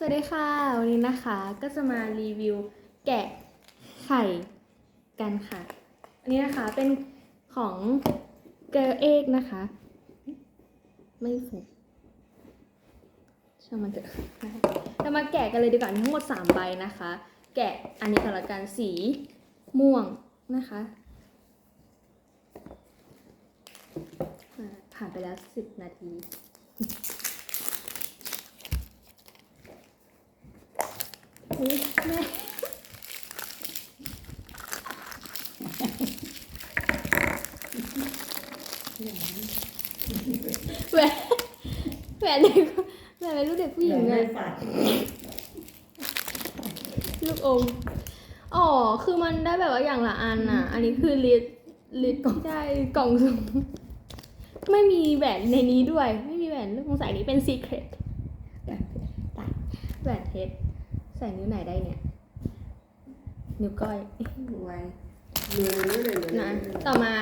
สวัสดีค่ะ วันนี้นะคะก็จะมารีวิวแกะไข่กันค่ะ อันนี้นะคะเป็นของเกลเอกนะคะ ไม่สุกช่างมันเถอะเรามาแกะกันเลยดีกว่าทั้งหมด 3 ใบนะคะ แกะอันนี้ก่อนละกันสีม่วงนะคะผ่านไปแล้ว 10 นาที อุ๊ยแม่แหวนแหวนเด็กแหวนเป็นลูกเด็กผู้หญิงไงลูกอมอ๋อ คือมันได้แบบว่าอย่างละอันน่ะ อันนี้คือลิตลิตกล่องใช่กล่องสุ่มไม่มีแหวนในนี้ด้วย ไม่มีแหวนสงสัยนี้เป็นซีเครตแหวนเพชร ใส่นิ้วไหนได้เนี่ย นิ้วก้อยรวยรวยเลยเลยเลยนะต่อมา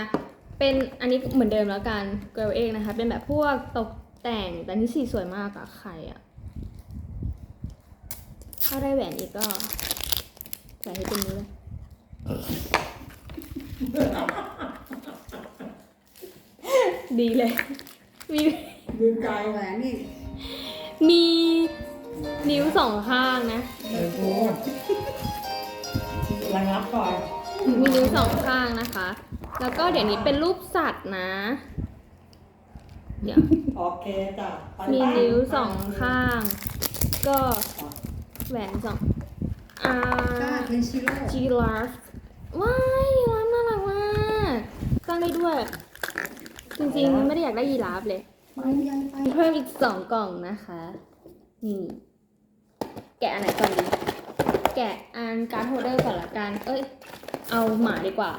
เป็นอันนี้เหมือนเดิมแล้วกันเกลเองนะคะ เป็นแบบพวกตกแต่งแต่นี่สีสวยมากอะไข่อะถ้าได้แหวนอีกก็ใส่ให้เป็นนี้เลยดีเลย มียืนไกลแหวนนี่มี นิ้วสองข้างนะเออโอ้ระงับก่อนมีนิ้วสองข้างนะคะ แล้วก็เดี๋ยวนี้เป็นรูปสัตว์นะ เดี๋ยว โอเคจ้ะไปมีบ้านิ้วสองข้าง ก็แหวนสองอ่าก้าเคนชิโร่จีราฟว้ายยีราฟน่ารักมากสร้างได้ด้วย จริงๆ ไม่ได้อยากได้ยีราฟเลย ไปยังไป เพิ่มอีกสองกล่องนะคะ นี่ แกะอันไหนก่อนดี แกะอันการ์ดโฮเดอร์ก่อนละกัน เอ้ย เอาหมาดีกว่า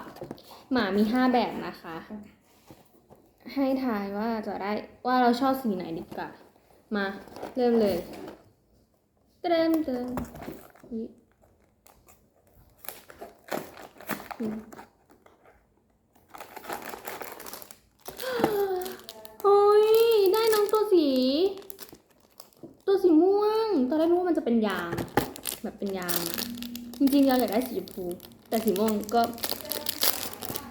หมามีห้าแบบนะคะ ให้ทายว่าจะได้ว่าเราชอบสีไหนดีกว่า มาเริ่มเลยเติมเติมอุ๊ยอืมโอ้ย ได้น้องตัวสี ตัวสีม่วง ตอนแรกนึกว่ามันจะเป็นยาง แบบเป็นยาง จริงๆเราอยากได้สีชมพู แต่สีม่วงก็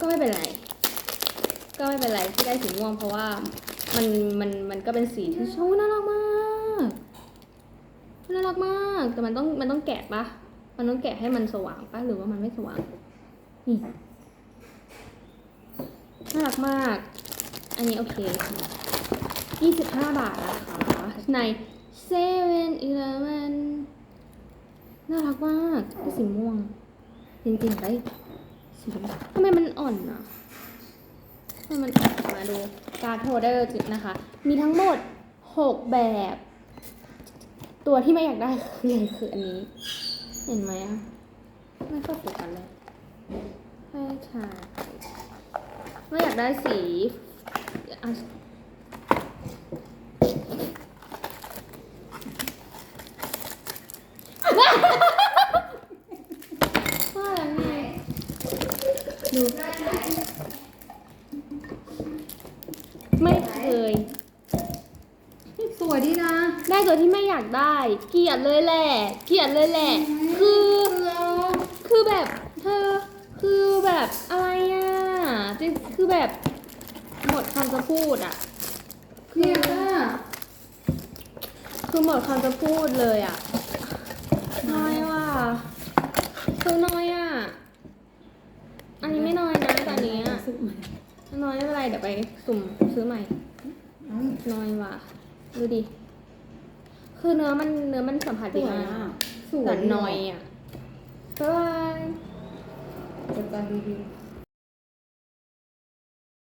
ก็ไม่เป็นไร ก็ไม่เป็นไรที่ได้สีม่วงเพราะว่ามันมันมันก็เป็นสีที่โอ้ยน่ารักมากน่ารักมาก แต่มันต้องมันต้องแกะปะมันต้องแกะให้มันสว่างปะหรือว่ามันไม่สว่าง นี่น่ารักมาก อันนี้โอเคค่ะ25 บาทนะคะใน เซเว่นอีเลเว่นน่ารักมากเป็นสีม่วง จริงๆได้สีทำไมมันอ่อนอะทำไมมันอ่อนมาดู การ์ดโฮลเดอร์จินะคะ มีทั้งหมด 6 แบบ ตัวที่ไม่อยากได้คือเลยคืออันนี้ เห็นไหมอะ ไม่ค่อยโฟกัสเลยให้ถ่ายไม่อยากได้สีอะว่าแล้วไงดู ไม่เคย สวยดีนะได้ตัวที่ไม่อยากได้ เกลียดเลยแหละเกลียดเลยแหละ คือ คือแบบ เธอ คือแบบอะไรอะจริงคือแบบ หมดคำจะพูดอะเนี่ยก้าคือหมดคำจะพูดเลยอะน้อยว่ะคือน้อยอะ อันนี้ไม่น้อยนะแต่อันนี้อะ น้อยไม่เป็นไร เดี๋ยวไปสุ่มซื้อใหม่เอ้าน้อยว่ะ ดูดิ คือเนื้อมันเนื้อมันสัมผัสสดีวยมากอะสวแต่ยน้อยอะบ๊ายบายเป็นการรีวิว